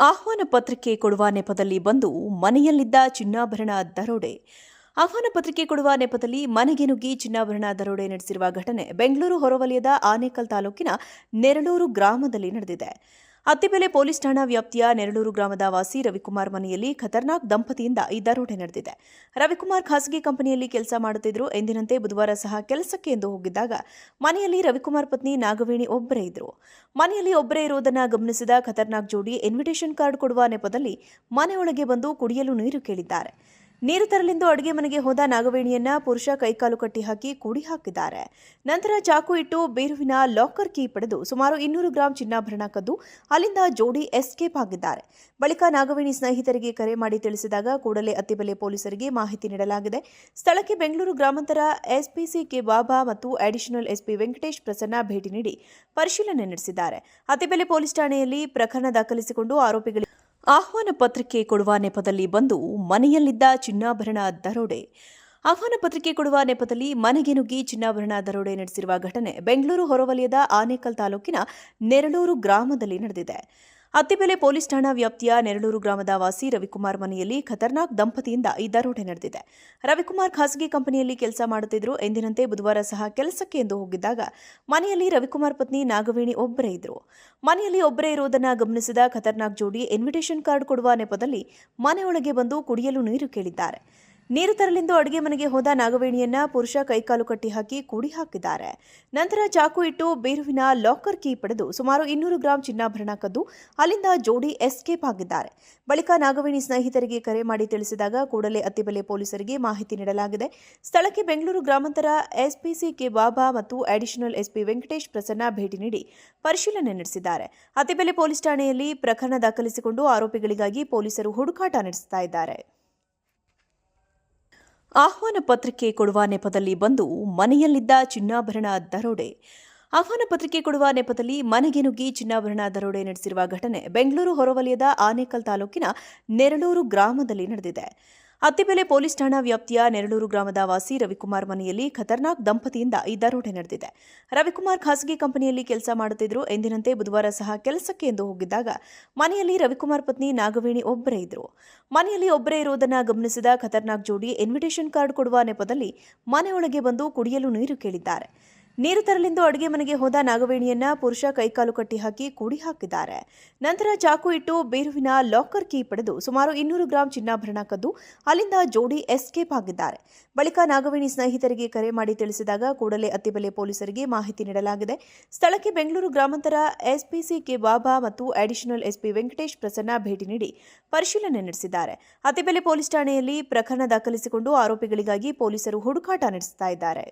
ಆಹ್ವಾನ ಪತ್ರಿಕೆ ಕೊಡುವ ನೆಪದಲ್ಲಿ ಬಂದು ಮನೆಯಲ್ಲಿದ್ದ ಚಿನ್ನಾಭರಣ ದರೋಡೆ. ಆಹ್ವಾನ ಪತ್ರಿಕೆ ಕೊಡುವ ನೆಪದಲ್ಲಿ ಮನೆಗೆ ನುಗ್ಗಿ ಚಿನ್ನಾಭರಣ ದರೋಡೆ ನಡೆಸಿರುವ ಘಟನೆ ಬೆಂಗಳೂರು ಹೊರವಲಯದ ಆನೇಕಲ್ ತಾಲೂಕಿನ ನೆರಳೂರು ಗ್ರಾಮದಲ್ಲಿ ನಡೆದಿದೆ. ಅತ್ತಿಬೆಲೆ ಪೊಲೀಸ್ ಠಾಣಾ ವ್ಯಾಪ್ತಿಯ ನೆರಳೂರು ಗ್ರಾಮದ ವಾಸಿ ರವಿಕುಮಾರ್ ಮನೆಯಲ್ಲಿ ಖತರ್ನಾಕ್ ದಂಪತಿಯಿಂದ ಈ ದರೋಡೆ ನಡೆದಿದೆ. ರವಿಕುಮಾರ್ ಖಾಸಗಿ ಕಂಪನಿಯಲ್ಲಿ ಕೆಲಸ ಮಾಡುತ್ತಿದ್ದರು. ಎಂದಿನಂತೆ ಬುಧವಾರ ಸಹ ಕೆಲಸಕ್ಕೆ ಎಂದು ಹೋಗಿದ್ದಾಗ ಮನೆಯಲ್ಲಿ ರವಿಕುಮಾರ್ ಪತ್ನಿ ನಾಗವೇಣಿ ಒಬ್ಬರೇ ಇದ್ದರು. ಮನೆಯಲ್ಲಿ ಒಬ್ಬರೇ ಇರುವುದನ್ನು ಗಮನಿಸಿದ ಖತರ್ನಾಕ್ ಜೋಡಿ ಇನ್ವಿಟೇಷನ್ ಕಾರ್ಡ್ ಕೊಡುವ ನೆಪದಲ್ಲಿ ಮನೆಯೊಳಗೆ ಬಂದು ಕುಡಿಯಲು ನೀರು ಕೇಳಿದ್ದಾರೆ. ನೀರು ತರಲೆಂದು ಅಡುಗೆ ಮನೆಗೆ ಹೋದ ನಾಗವೇಣಿಯನ್ನ ಪುರುಷ ಕೈಕಾಲು ಕಟ್ಟಿ ಹಾಕಿ ಕೂಡಿ ಹಾಕಿದ್ದಾರೆ. ನಂತರ ಚಾಕು ಇಟ್ಟು ಬೇರುವಿನ ಲಾಕರ್ ಕೀ ಪಡೆದು ಸುಮಾರು ಇನ್ನೂರು ಗ್ರಾಂ ಚಿನ್ನಾಭರಣ ಕದ್ದು ಅಲ್ಲಿಂದ ಜೋಡಿ ಎಸ್ಕೇಪ್ ಆಗಿದ್ದಾರೆ. ಬಳಿಕ ನಾಗವೇಣಿ ಸ್ನೇಹಿತರಿಗೆ ಕರೆ ಮಾಡಿ ತಿಳಿಸಿದಾಗ ಕೂಡಲೇ ಅತ್ತಿಬೆಲೆ ಪೊಲೀಸರಿಗೆ ಮಾಹಿತಿ ನೀಡಲಾಗಿದೆ. ಸ್ಥಳಕ್ಕೆ ಬೆಂಗಳೂರು ಗ್ರಾಮಾಂತರ ಎಸ್ಪಿಸಿ ಕೆ ಬಾಬಾ ಮತ್ತು ಅಡಿಷನಲ್ ಎಸ್ಪಿ ವೆಂಕಟೇಶ್ ಪ್ರಸನ್ನ ಭೇಟಿ ನೀಡಿ ಪರಿಶೀಲನೆ ನಡೆಸಿದ್ದಾರೆ. ಅತ್ತಿಬೆಲೆ ಪೊಲೀಸ್ ಠಾಣೆಯಲ್ಲಿ ಪ್ರಕರಣ ದಾಖಲಿಸಿಕೊಂಡು ಆರೋಪಿಗಳಿಗೆ ಆಹ್ವಾನ ಪತ್ರಿಕೆ ಕೊಡುವ ನೆಪದಲ್ಲಿ ಬಂದು ಮನೆಯಲ್ಲಿದ್ದ ಚಿನ್ನಾಭರಣ ದರೋಡೆ. ಆಹ್ವಾನ ಪತ್ರಿಕೆ ಕೊಡುವ ನೆಪದಲ್ಲಿ ಮನೆಗೆ ನುಗ್ಗಿ ಚಿನ್ನಾಭರಣ ದರೋಡೆ ನಡೆಸಿರುವ ಘಟನೆ ಬೆಂಗಳೂರು ಹೊರವಲಯದ ಆನೇಕಲ್ ತಾಲೂಕಿನ ನೆರಳೂರು ಗ್ರಾಮದಲ್ಲಿ ನಡೆದಿದೆ. ಅತ್ತಿಬೆಲೆ ಪೊಲೀಸ್ ಠಾಣಾ ವ್ಯಾಪ್ತಿಯ ನೆರಳೂರು ಗ್ರಾಮದ ವಾಸಿ ರವಿಕುಮಾರ್ ಮನೆಯಲ್ಲಿ ಖತರ್ನಾಕ್ ದಂಪತಿಯಿಂದ ಈ ದರೋಡೆ ನಡೆದಿದೆ. ರವಿಕುಮಾರ್ ಖಾಸಗಿ ಕಂಪನಿಯಲ್ಲಿ ಕೆಲಸ ಮಾಡುತ್ತಿದ್ದರು. ಎಂದಿನಂತೆ ಬುಧವಾರ ಸಹ ಕೆಲಸಕ್ಕೆ ಎಂದು ಹೋಗಿದ್ದಾಗ ಮನೆಯಲ್ಲಿ ರವಿಕುಮಾರ್ ಪತ್ನಿ ನಾಗವೇಣಿ ಒಬ್ಬರೇ ಇದ್ದರು. ಮನೆಯಲ್ಲಿ ಒಬ್ಬರೇ ಇರುವುದನ್ನು ಗಮನಿಸಿದ ಖತರ್ನಾಕ್ ಜೋಡಿ ಇನ್ವಿಟೇಷನ್ ಕಾರ್ಡ್ ಕೊಡುವ ನೆಪದಲ್ಲಿ ಮನೆಯೊಳಗೆ ಬಂದು ಕುಡಿಯಲು ನೀರು ಕೇಳಿದ್ದಾರೆ. ನೀರು ತರಲೆಂದು ಅಡುಗೆ ಮನೆಗೆ ಹೋದ ನಾಗವೇಣಿಯನ್ನ ಪುರುಷ ಕೈಕಾಲು ಕಟ್ಟಿ ಹಾಕಿ ಕೂಡಿ ಹಾಕಿದ್ದಾರೆ. ನಂತರ ಚಾಕು ಇಟ್ಟು ಬೇರುವಿನ ಲಾಕರ್ ಕೀ ಪಡೆದು ಸುಮಾರು ಇನ್ನೂರು ಗ್ರಾಂ ಚಿನ್ನಾಭರಣ ಕದ್ದು ಅಲ್ಲಿಂದ ಜೋಡಿ ಎಸ್ಕೇಪ್ ಆಗಿದ್ದಾರೆ. ಬಳಿಕ ನಾಗವೇಣಿ ಸ್ನೇಹಿತರಿಗೆ ಕರೆ ಮಾಡಿ ತಿಳಿಸಿದಾಗ ಕೂಡಲೇ ಅತ್ತಿಬೆಲೆ ಪೊಲೀಸರಿಗೆ ಮಾಹಿತಿ ನೀಡಲಾಗಿದೆ. ಸ್ಥಳಕ್ಕೆ ಬೆಂಗಳೂರು ಗ್ರಾಮಾಂತರ ಎಸ್ಪಿಸಿ ಕೆ ಬಾಬಾ ಮತ್ತು ಅಡಿಷನಲ್ ಎಸ್ಪಿ ವೆಂಕಟೇಶ್ ಪ್ರಸನ್ನ ಭೇಟಿ ನೀಡಿ ಪರಿಶೀಲನೆ ನಡೆಸಿದ್ದಾರೆ. ಅತ್ತಿಬೆಲೆ ಪೊಲೀಸ್ ಠಾಣೆಯಲ್ಲಿ ಪ್ರಕರಣ ದಾಖಲಿಸಿಕೊಂಡು ಆರೋಪಿಗಳಿಗಾಗಿ ಪೊಲೀಸರು ಹುಡುಕಾಟ ನಡೆಸುತ್ತಾ ಇದ್ದಾರೆ. ಆಹ್ವಾನ ಪತ್ರಿಕೆ ಕೊಡುವ ನೆಪದಲ್ಲಿ ಬಂದು ಮನೆಯಲ್ಲಿದ್ದ ಚಿನ್ನಾಭರಣ ದರೋಡೆ. ಆಹ್ವಾನ ಪತ್ರಿಕೆ ಕೊಡುವ ನೆಪದಲ್ಲಿ ಮನೆಗೆ ನುಗ್ಗಿ ಚಿನ್ನಾಭರಣ ದರೋಡೆ ನಡೆಸಿರುವ ಘಟನೆ ಬೆಂಗಳೂರು ಹೊರವಲಯದ ಆನೇಕಲ್ ತಾಲೂಕಿನ ನೆರಳೂರು ಗ್ರಾಮದಲ್ಲಿ ನಡೆದಿದೆ. ಅತ್ತಿಬೆಲೆ ಪೊಲೀಸ್ ಠಾಣಾ ವ್ಯಾಪ್ತಿಯ ನೆರಳೂರು ಗ್ರಾಮದ ವಾಸಿ ರವಿಕುಮಾರ್ ಮನೆಯಲ್ಲಿ ಖತರ್ನಾಕ್ ದಂಪತಿಯಿಂದ ಈ ದರೋಡೆ ನಡೆದಿದೆ. ರವಿಕುಮಾರ್ ಖಾಸಗಿ ಕಂಪನಿಯಲ್ಲಿ ಕೆಲಸ ಮಾಡುತ್ತಿದ್ದರು. ಎಂದಿನಂತೆ ಬುಧವಾರ ಸಹ ಕೆಲಸಕ್ಕೆ ಎಂದು ಹೋಗಿದ್ದಾಗ ಮನೆಯಲ್ಲಿ ರವಿಕುಮಾರ್ ಪತ್ನಿ ನಾಗವೇಣಿ ಒಬ್ಬರೇ ಇದ್ದರು. ಮನೆಯಲ್ಲಿ ಒಬ್ಬರೇ ಇರುವುದನ್ನು ಗಮನಿಸಿದ ಖತರ್ನಾಕ್ ಜೋಡಿ ಇನ್ವಿಟೇಷನ್ ಕಾರ್ಡ್ ಕೊಡುವ ನೆಪದಲ್ಲಿ ಮನೆಯೊಳಗೆ ಬಂದು ಕುಡಿಯಲು ನೀರು ಕೇಳಿದ್ದಾರೆ. ನೀರು ತರಲೆಂದು ಅಡುಗೆ ಮನೆಗೆ ಹೋದ ನಾಗವೇಣಿಯನ್ನ ಪುರುಷ ಕೈಕಾಲು ಕಟ್ಟಿ ಹಾಕಿ ಕೂಡಿ ಹಾಕಿದ್ದಾರೆ. ನಂತರ ಚಾಕು ಇಟ್ಟು ಬೇರುವಿನ ಲಾಕರ್ ಕೀ ಪಡೆದು ಸುಮಾರು ಇನ್ನೂರು ಗ್ರಾಂ ಚಿನ್ನಾಭರಣ ಕದ್ದು ಅಲ್ಲಿಂದ ಜೋಡಿ ಎಸ್ಕೇಪ್ ಆಗಿದ್ದಾರೆ. ಬಳಿಕ ನಾಗವೇಣಿ ಸ್ನೇಹಿತರಿಗೆ ಕರೆ ಮಾಡಿ ತಿಳಿಸಿದಾಗ ಕೂಡಲೇ ಅತ್ತಿಬೆಲೆ ಪೊಲೀಸರಿಗೆ ಮಾಹಿತಿ ನೀಡಲಾಗಿದೆ. ಸ್ಥಳಕ್ಕೆ ಬೆಂಗಳೂರು ಗ್ರಾಮಾಂತರ ಎಸ್ಪಿಸಿ ಕೆ ಬಾಬಾ ಮತ್ತು ಅಡಿಷನಲ್ ಎಸ್ಪಿ ವೆಂಕಟೇಶ್ ಪ್ರಸನ್ನ ಭೇಟಿ ನೀಡಿ ಪರಿಶೀಲನೆ ನಡೆಸಿದ್ದಾರೆ. ಅತ್ತಿಬೆಲೆ ಪೊಲೀಸ್ ಠಾಣೆಯಲ್ಲಿ ಪ್ರಕರಣ ದಾಖಲಿಸಿಕೊಂಡು ಆರೋಪಿಗಳಿಗಾಗಿ ಪೊಲೀಸರು ಹುಡುಕಾಟ ನಡೆಸುತ್ತಾ ಇದ್ದಾರೆ.